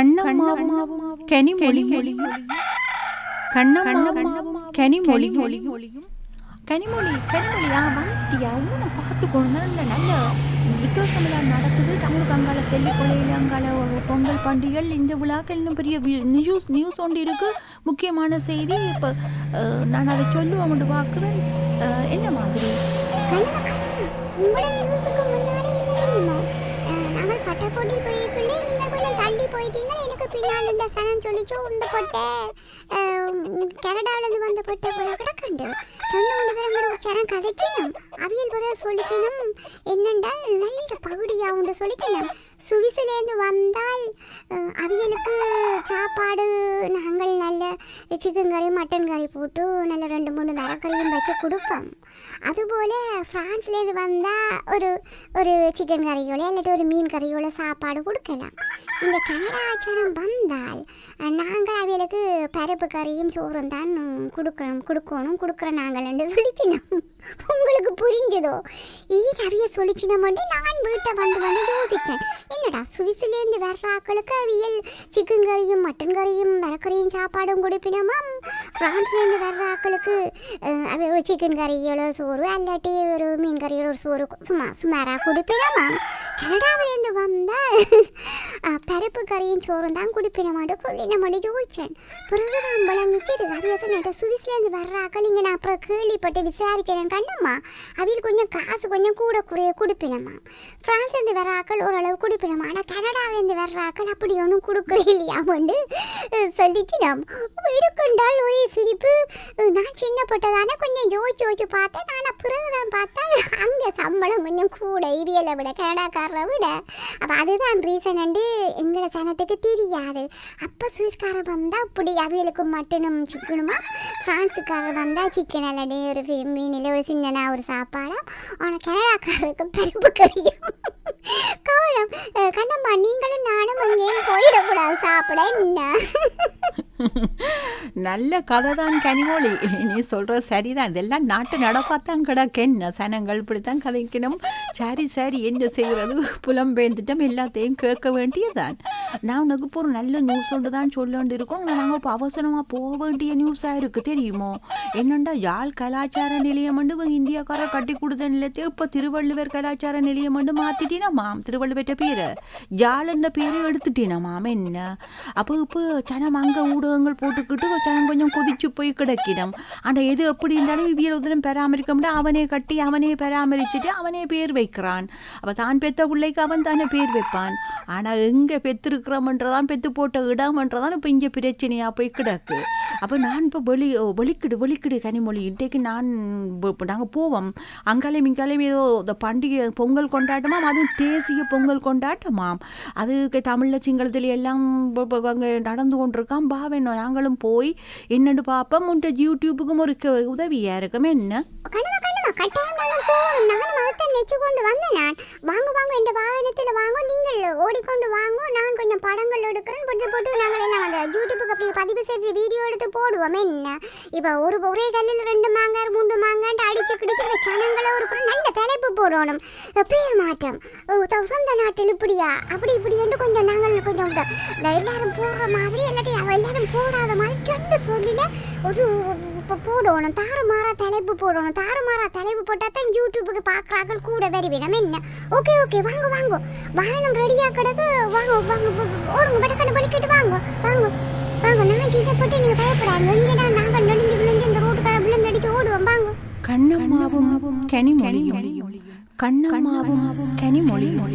கண்ணம்மாவும் கனிமொழியும். கண்ணம்மாவும் கனிமொழியும். கனிமொழி கனிமொழி ஆ வந்துட்டியா? உன்னை பார்த்து கொண்டு நல்ல நல்ல. விசேஷமெல்லாம் நடக்குது. தமிழுக்கு அங்கால தெல்லி கொலையில் அங்கால பொங்கல் பண்டிகைகள். இந்த விழாக்கள் இன்னும் பெரிய நியூஸ் நியூஸ் ஒன்று இருக்குது முக்கியமான செய்தி இப்போ நான் அதை சொல்லுவேன் சொல்லுவோம் பார்க்குறேன். என்ன மாதிரி? போயிட்டீங்க பின்னால் சனம் சொல்லிச்சு உந்த பொட்டை கனடாவிலேருந்து வந்த பொட்டை போல கிடக்குண்டு ரெண்டு மூணு பேரும் கூட சனம் கதைச்சினும் அவியல் பிற சொல்லிக்கணும் என்னென்றால் நல்ல பகுடியாக உண்டு சொல்லிக்கணும் சுவிசிலேருந்து வந்தால் அவியலுக்கு சாப்பாடு சிக்கன் கறி மட்டன் கறி போட்டு நல்ல ரெண்டு மூணு மரக்கறியும் வச்சு கொடுப்போம். அதுபோல் ஃப்ரான்ஸ்லேருந்து வந்தால் ஒரு ஒரு சிக்கன் கறியோட இல்லாட்டி ஒரு மீன் கறியோட சாப்பாடு கொடுக்கலாம். இந்த கலாச்சாரம் வந்தால் நாங்கள் அவைகளுக்கு பருப்பு கறியும் சோறும் தான் கொடுக்கணும் கொடுக்கணும் கொடுக்குற நாங்கள்னு சொல்லிச்சினோம். உங்களுக்கு புரிஞ்சுதோ? ஈ அவிய சொல்லிச்சினோம்னு நான் வீட்டை வந்து வந்து யோசித்தேன். சுவிஸ்லேருந்து வர்ற ஆக்களுக்கு அவியல் சிக்கன் கறியும் மட்டன் கறியும் மரக்கறியும் சாப்பாடும் கொடுப்பினோமாம் ஃப்ரான்ஸ்லேருந்து வர்ற ஆக்களுக்கு அஹ், ஒரு சிக்கன் கறியோட சோறு அல்லாட்டி ஒரு மீன் கறியோட ஒரு சோறு சும்மா சுமாராக கொடுப்பினமாம் கனடாவிலேருந்து வந்தால் பருப்பு கறியும் சோறும் தான் குடிப்பினமாட்டு சொல்லி நம்ம யோசிச்சேன். பிறகு நான் விளங்கிச்சு இது அவிய சொன்னேன் சுவிஸ்லேருந்து வர்ற ஆக்கள் இங்கே நான் அப்புறம் கேள்விப்பட்டு விசாரிச்சேன் கண்டம்மா அவையில் கொஞ்சம் காசு கொஞ்சம் கூட குறைய குடிப்பினம்மா. ஃப்ரான்ஸ்லேருந்து வர்றாக்கள் ஓரளவு குடிப்பினமா ஆனால் கனடாவிலேருந்து வர்றாக்கள் அப்படி ஒன்றும் கொடுக்குறே இல்லையாமண்டு சொல்லிச்சு நாம். இருக்குண்டால் ஒரே சிரிப்பு. நான் சின்னப்பட்டதானே கொஞ்சம் யோசிச்சு யோசிச்சு பார்த்தேன். ஆனால் பிறகு தான் பார்த்தா அங்கே சம்பளம் கொஞ்சம் கூட இவியலை விட கனடாக்கார சுவிஸ்காரரை விட. அப்போ அதுதான் ரீசன் வந்து எங்களை சனத்துக்கு தெரியாது. அப்போ சுவிஸ்காரர் வந்தால் அப்படி அவியலுக்கு மட்டனும் சிக்கனுமா? ஃப்ரான்ஸுக்காரர் வந்தால் சிக்கன் அல்லது ஒரு மீனில் ஒரு சின்னனா ஒரு சாப்பாடாக ஆனால் கனடாக்காரருக்கு பருப்பு கறியும் கவனம். கண்ணம்மா நீங்களும் நானும் எங்கேயும் போயிடக்கூடாது. சாப்பிட என்ன? நல்ல கதை தான் கனிமொழி. நீ சொல்கிற சரிதான். இதெல்லாம் நாட்டு நடப்பாத்தான் கிடக்கு என்ன சனங்கள் இப்படித்தான் கதைக்கணும். சரி சரி என்ன செய்கிறது புலம்பெயர்ந்துட்டம் எல்லாத்தையும் கேட்க வேண்டியதுதான். நான் உனக்கு இப்போ ஒரு நல்ல நியூஸ் ஒன்று தான் சொல்ல வேண்டியிருக்கோம் நாங்கள் இப்போ அவசரமாக போக வேண்டிய நியூஸாக இருக்குது தெரியுமோ? என்னண்டா யாழ் கலாச்சார நிலையம் வந்து இவங்க இந்தியாக்காரர் கட்டி கொடுத்த நிலையத்தை இப்போ திருவள்ளுவர் கலாச்சார நிலையம் வந்து மாற்றிட்டீனாமாம் திருவள்ளுவர்கிட்ட பேரை. யாழ்ன்ற பேரை எடுத்துட்டீனாமாம் என்ன? அப்போ இப்போ சனம் அங்கே ஊடகங்கள் போட்டுக்கிட்டு சனம் கொஞ்சம் கொதிச்சு போய் கிடக்கிடும் ஆனால் எது எப்படி இருந்தாலும் இவ்வியல் உதிரம் பராமரிக்க முடியாது அவனே கட்டி அவனே பராமரிச்சுட்டு அவனே பேர் வைக்கிறான். அப்போ தான் பெத்த பிள்ளைக்கு அவன் தானே பேர் வைப்பான். ஆனால் எங்கே பெற்றிருக்கிறோம்ன்றதான் பெத்து போட்ட இடம்ன்றதான் இப்போ இங்கே பிரச்சனையாக போய் கிடக்கு. அப்போ நான் இப்போ வெளி வெளிக்கிடு வெளிக்கிடு கனிமொழி. இன்றைக்கு நான் நாங்கள் போவோம். அங்காலையும் இங்காலையும் ஏதோ இந்த பண்டிகை பொங்கல் கொண்டாட்டமாம். அதுவும் தேசிய பொங்கல் கொண்டாட்டமாம். அதுக்கு தமிழில் சிங்களத்தில் எல்லாம் அங்கே நடந்து கொண்டிருக்கான் பா நாங்களும் போய் என்னன்னு பார்ப்போம். உன்ட்ட யூடியூபுக்கும் ஒரு க- உதவியா இருக்கும். என்ன? கட்டாயம் நாங்கள் போகணும். நானும் மகத்தை நெச்சு கொண்டு வந்தேன் நான். வாங்க வாங்க இந்த வாகனத்தில் வாங்க. நீங்கள் ஓடிக்கொண்டு வாங்க. நான் கொஞ்சம் படங்கள் எடுக்கிறேன். போட்டு போட்டு நாங்கள் என்ன அந்த யூடியூபுக்கு அப்படியே பதிவு செய்து வீடியோ எடுத்து போடுவோம். என்ன? இப்போ ஒரு ஒரே கல்லில் ரெண்டு மாங்காய் மூன்று மாங்கான்ட்டு அடிச்சு கிடைக்கிற சனங்களை ஒரு நல்ல போடணும் பேர் மாற்றம். ஓ, சொந்த நாட்டில் இப்படியா? அப்படி இப்படின்ட்டு கொஞ்சம் நாங்கள் கொஞ்சம் எல்லாரும் போடுற மாதிரி இல்லாட்டி அவ எல்லாரும் போடாத மாதிரி ரெண்டு சொல்லில ஒரு இப்போ போடணும். தாறுமாறா தலைப்பு போடணும். தாறுமாறா தலைப்பு போட்டால் தான் யூடியூபுக்கு பார்க்குறாங்க கூட வருவிடம் என்ன? ஓகே ஓகே வாங்க வாங்க. வாகனம் ரெடியாக கிடக்கு. வாங்க வாங்க ஓடுங்க. படக்கண்டு பலிக்கிட்டு வாங்க. வாங்க. வாங்க நான் சீட்டப்பட்டு நீங்கள் பயப்படாங்க எங்கேடா நாங்கள் நெடுஞ்சு விழுந்து இந்த ரோட்டு கடை விழுந்தடிச்சு ஓடுவோம். வாங்க. கண்ணம்மாவும் கனிமொழியும். கண்ணம்மாவும் கனிமொழியும்.